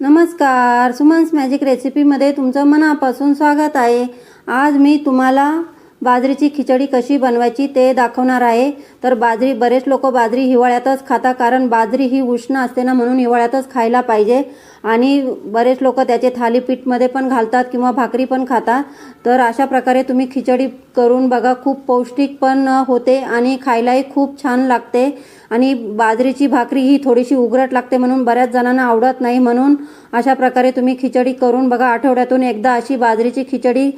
नमस्कार सुमन्स मॅजिक रेसिपीमध्ये तुमचं मनापासून स्वागत आहे. आज मी तुम्हाला बाजरीची खिचडी कशी बनवायची ते दाखवणार आहे. तर बाजरी बरेच लोक बाजरी हिवाळ्यातच खाता कारण बाजरी ही उष्ण असते ना म्हणून हिवाळ्यातच खायला पाहिजे. आणि बरेच लोक त्याचे थालीपीठमध्ये पण घालतात किंवा भाकरी पण खातात. तर अशा प्रकारे तुम्ही खिचडी करून बघा खूप पौष्टिक पण होते आणि खायलाही खूप छान लागते. आणि बाजरीची भाकरी ही थोडीशी उघरट लागते म्हणून बऱ्याच जणांना आवडत नाही म्हणून अशा प्रकारे तुम्ही खिचडी करून बघा आठवड्यातून एकदा अशी बाजरीची खिचडी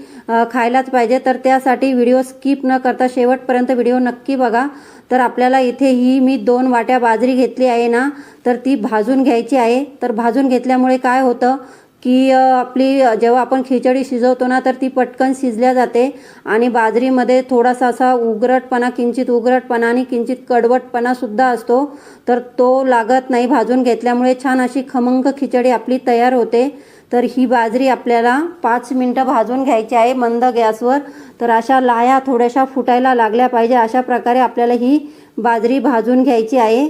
खायलाच पाहिजे. तर त्यासाठी व्हिडिओ स्किप न करता शेवटपर्यंत व्हिडिओ नक्की बघा. तर आपल्याला इथे ही मी दोन वाट्या बाजरी घेतली आहे ना तर ती भाजून घ्यायची आहे. तर भाजून घेतल्यामुळे काय होतं की आपली जेव्हा आपण खिचडी शिजवतो ना तर ती पटकन शिजल्या जाते आणि बाजरीमध्ये थोडासा असा उगरटपणा किंचित उगरटपणा आणि किंचित कडवटपणा सुद्धा असतो तर तो लागत नाही भाजून घेतल्यामुळे छान अशी खमंग खिचडी आपली तयार होते. तर ही बाजरी आपल्याला पाच मिनटं भाजून घ्यायची आहे मंद गॅसवर. तर अशा लाया थोड्याशा फुटायला लागल्या पाहिजे अशा प्रकारे आपल्याला ही बाजरी भाजून घ्यायची आहे.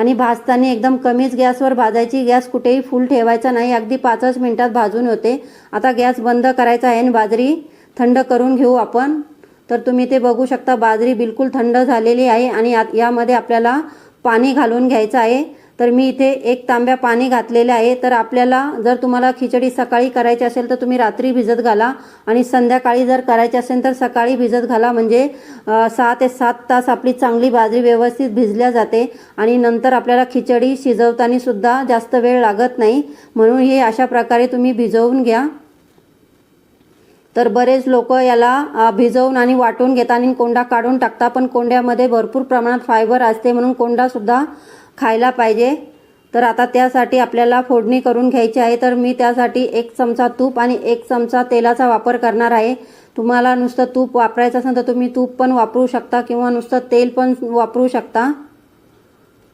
आणि भाजताना एकदम कमीच गॅसवर भाजायची. गॅस कुठेही फुल ठेवायचा नाही. अगदी पाचच मिनटात भाजून होते. आता गॅस बंद करायचा आहे आणि बाजरी थंड करून घेऊ आपण. तर तुम्ही ते बघू शकता बाजरी बिलकुल थंड झालेली आहे आणि यामध्ये आपल्याला पाणी घालून घ्यायचं आहे. तर मी इथे एक तांब्या पाणी घातलेलं आहे. तर आपल्याला जर तुम्हाला खिचडी सकाळी करायची असेल तर तुम्ही रात्री भिजत घाला. आणि संध्याकाळी जर करायची असेल तर सकाळी भिजत घाला. म्हणजे सहा ते सात तास आपली चांगली बाजरी व्यवस्थित भिजल्या जाते. आणि नंतर आपल्याला खिचडी शिजवतानासुद्धा जास्त वेळ लागत नाही. म्हणून हे अशा प्रकारे तुम्ही भिजवून घ्या. तर बरेच लोक याला भिजवून आणि वाटून घेतात. आणि कोंडा काढून टाकतात. पण कोंड्यामध्ये भरपूर प्रमाणात फायबर असते. म्हणून कोंडासुद्धा खायला पाहिजे. तर आता त्यासाठी आपल्याला फोडणी करून घ्यायची आहे. तर मी त्यासाठी एक चमचा तूप आणि एक चमचा तेलाचा वापर करणार आहे. तुम्हाला नुसतं तूप वापरायचं असेल तर तुम्ही तूप पण वापरू शकता किंवा नुसतं तेल पण वापरू शकता.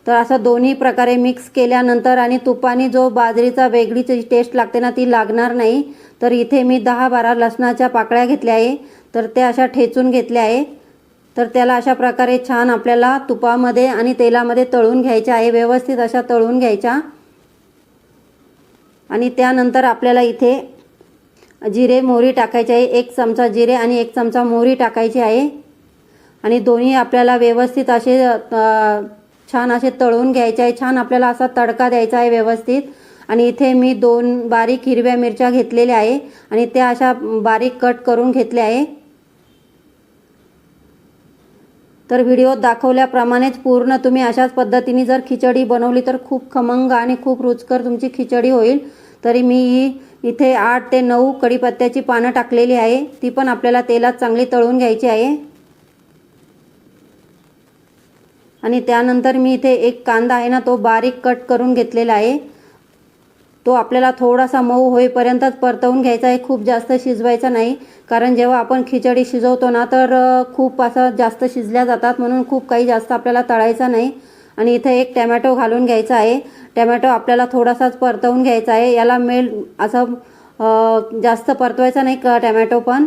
तर असं दोन्ही प्रकारे मिक्स केल्यानंतर आणि तुपाने जो बाजरीचा वेगळीच टेस्ट लागते ना ती लागणार नाही. तर इथे मी दहा बारा लसणाच्या पाकळ्या घेतल्या आहे. तर त्या अशा ठेचून घेतल्या आहे. तर त्याला अशा प्रकारे छान आपल्याला तुपामध्ये आणि तेलामध्ये तळून घ्यायच्या आहे. व्यवस्थित अशा तळून घ्यायच्या. आणि त्यानंतर आपल्याला इथे जिरे मोहरी टाकायची आहे. एक चमचा जिरे आणि एक चमचा मोहरी टाकायची आहे. आणि दोन्ही आपल्याला व्यवस्थित असे छान असे तळून घ्यायचे आहे. छान आपल्याला असा तडका द्यायचा आहे व्यवस्थित. आणि इथे मी दोन बारीक हिरव्या मिरच्या घेतलेल्या आहे. आणि त्या अशा बारीक कट करून घेतल्या आहे. तर व्हिडिओत दाखवल्याप्रमाणेच पूर्ण तुम्ही अशाच पद्धतीने जर खिचडी बनवली तर खूप खमंग आणि खूप रुचकर तुमची खिचडी होईल. तरी मी ही इथे आठ ते नऊ कढीपत्त्याची पानं टाकलेली आहे. ती पण आपल्याला तेलात चांगली तळून घ्यायची आहे. आणि त्यानंतर मी इथे एक कांदा आहे ना तो बारीक कट करून घेतलेला आहे. तो आपल्याला थोडासा मऊ होईपर्यंतच परतवून घ्यायचा आहे. खूप जास्त शिजवायचा नाही. कारण जेव्हा आपण खिचडी शिजवतो ना तर खूप असं जास्त शिजल्या जातात. म्हणून खूप काही जास्त आपल्याला तळायचा नाही. आणि इथे एक टॅमॅटो घालून घ्यायचा आहे. टॅमॅटो आपल्याला थोडासाच परतवून घ्यायचा आहे. याला मेल असं जास्त परतवायचा नाही क टॅमॅटो पण?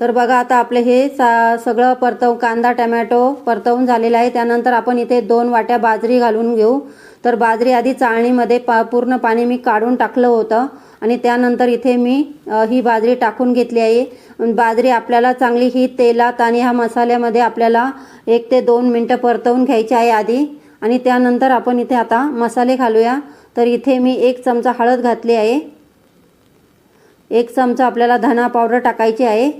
तर बघा आता आपले हे सा सगळं परतव कांदा टमॅटो परतवून झालेला आहे. त्यानंतर आपण इथे दोन वाट्या बाजरी घालून घेऊ. तर बाजरी आधी चाळणीमध्ये पा पूर्ण पाणी मी काढून टाकलं होतं. आणि त्यानंतर इथे मी ही बाजरी टाकून घेतली आहे. बाजरी आपल्याला चांगली ही तेलात आणि ह्या मसाल्यामध्ये आपल्याला एक ते दोन मिनटं परतवून घ्यायची आहे आधी. आणि त्यानंतर आपण इथे आता मसाले घालूया. तर इथे मी एक चमचा हळद घातली आहे. एक चमचा आपल्याला धना पावडर टाकायची आहे.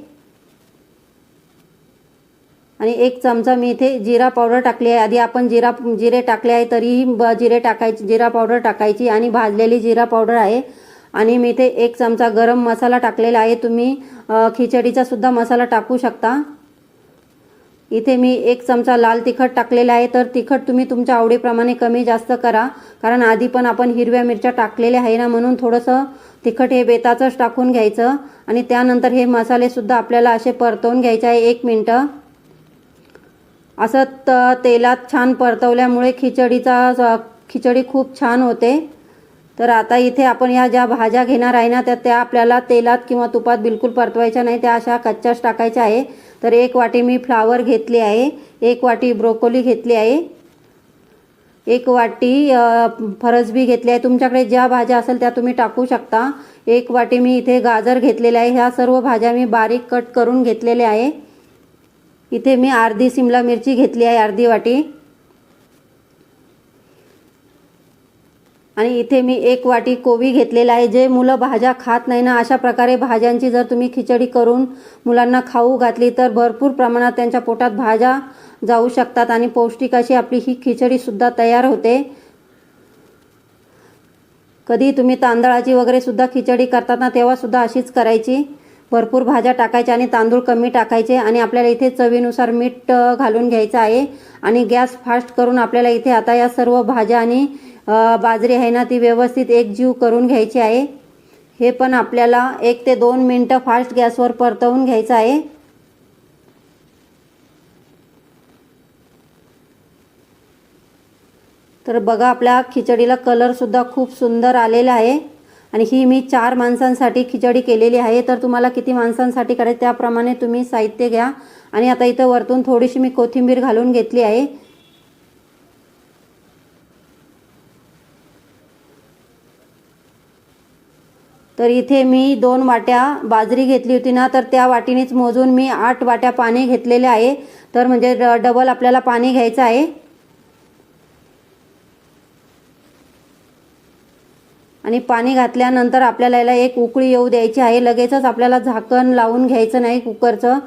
आणि एक चमचा मी इथे जिरा पावडर टाकली आहे. आधी आपण जिरा जिरे टाकले आहे तरीही ब जिरे टाकायची जिरा पावडर टाकायची आणि भाजलेली जिरा पावडर आहे. आणि मी इथे एक चमचा गरम मसाला टाकलेला आहे. तुम्ही खिचडीचा सुद्धा मसाला टाकू शकता. इथे मी एक चमचा लाल तिखट टाकलेला आहे. तर तिखट तुम्ही तुमच्या आवडीप्रमाणे कमी जास्त करा. कारण आधी पण आपण हिरव्या मिरच्या टाकलेल्या आहे ना म्हणून थोडंसं तिखट हे बेताचंच टाकून घ्यायचं. आणि त्यानंतर हे मसालेसुद्धा आपल्याला असे परतवून घ्यायचे आहे. एक मिनटं. असं त तेलात छान परतवल्यामुळे खिचडीचा स- खिचडी खूप छान होते. तर आता इथे आपण या ज्या भाज्या घेणार आहे ना त्या त्या आपल्याला तेलात किंवा तुपात बिलकुल परतवायच्या नाही. त्या अशा कच्च्याच टाकायच्या आहे. तर एक वाटी मी फ्लावर घेतली आहे. एक वाटी ब्रोकोली घेतली आहे. एक वाटी फरसबी घेतली आहे. तुमच्याकडे ज्या भाज्या असेल त्या तुम्ही टाकू शकता. एक वाटी मी इथे गाजर घेतलेले आहे. ह्या सर्व भाज्या मी बारीक कट करून घेतलेल्या आहे. इथे मी अर्धी सिमला मिरची घेतली आहे अर्धी वाटी. आणि इथे मी एक वाटी कोबी घेतलेला आहे जे मुलं भाज्या खात नाही ना अशा प्रकारे भाज्यांची जर तुम्ही खिचडी करून मुलांना खाऊ घातली तर भरपूर प्रमाणात त्यांच्या पोटात भाज्या जाऊ शकतात आणि पौष्टिक अशी आपली ही खिचडीसुद्धा तयार होते. कधी तुम्ही तांदळाची वगैरे सुद्धा खिचडी करतात ना तेव्हासुद्धा अशीच करायची. भरपूर भाज्या टाकायच्या आणि तांदूळ कमी टाकायचे आणि आपल्याला इथे चवीनुसार मीठ घालून घ्यायचं आहे. आणि गॅस फास्ट करून आपल्याला इथे आता या सर्व भाज्या आणि बाजरी आहे ना ती व्यवस्थित एकजीव करून घ्यायची आहे. हे पण आपल्याला एक ते दोन मिनटं फास्ट गॅसवर परतवून घ्यायचं आहे. तर बघा आपल्या खिचडीला कलरसुद्धा खूप सुंदर आलेला आहे. आणि ही मी चार माणसांसाठी खिचडी केलेली आहे. तर तुम्हाला किती माणसांसाठी करायचं त्याप्रमाणे तुम्ही साहित्य घ्या. आणि आता इथं वरतून थोडीशी मी कोथिंबीर घालून घेतली आहे. तर इथे मी दोन वाट्या बाजरी घेतली होती ना तर त्या वाटीनेच मोजून मी आठ वाट्या पाणी घेतलेले आहे. तर म्हणजे ड- डबल आपल्याला पाणी घ्यायचं आहे. आणि पाणी घातल्यानंतर आपल्याला याला एक उकळी येऊ द्यायची आहे. लगेचच आपल्याला झाकण लावून घ्यायचं नाही कुकरचं.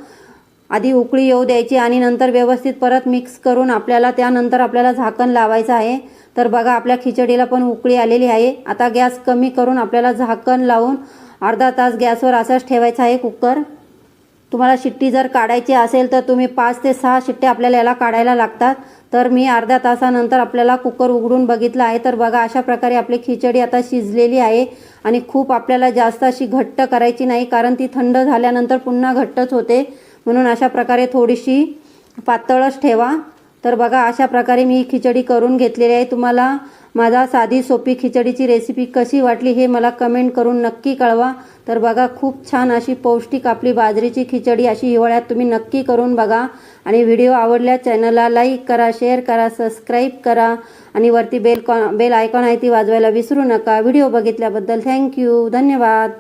आधी उकळी येऊ द्यायची आणि नंतर व्यवस्थित परत मिक्स करून आपल्याला त्यानंतर आपल्याला झाकण लावायचं आहे. तर बघा आपल्या खिचडीला पण उकळी आलेली आहे. आता गॅस कमी करून आपल्याला झाकण लावून अर्धा तास गॅसवर असाच ठेवायचा आहे कुकर. तुम्हाला शिट्टी जर काढायची असेल तर तुम्ही पाच ते सहा शिट्ट्या आपल्याला याला काढायला लागतात. तर मी अर्ध्या तासानंतर आपल्याला कुकर उघडून बघितलं आहे. तर बघा अशा प्रकारे आपली खिचडी आता शिजलेली आहे आणि खूप आपल्याला जास्त अशी घट्ट करायची नाही कारण ती थंड झाल्यानंतर पुन्हा घट्टच होते. म्हणून अशा प्रकारे थोडीशी पातळच ठेवा. तर बघा अशा प्रकारे मी खिचडी करून घेतलेली आहे. तुम्हाला माझा साधी सोपी खिचडीची रेसिपी कशी वाटली हे मला कमेंट करून नक्की कळवा. तर बघा खूप छान अशी पौष्टिक आपली बाजरीची खिचडी अशी हिवाळ्यात तुम्ही नक्की करून बघा. आणि व्हिडिओ आवडल्या चॅनलला लाईक करा शेअर करा सबस्क्राईब करा. आणि वरती बेल कॉ बेल आयकॉन आहे ती वाजवायला विसरू नका. व्हिडिओ बघितल्याबद्दल थँक्यू धन्यवाद.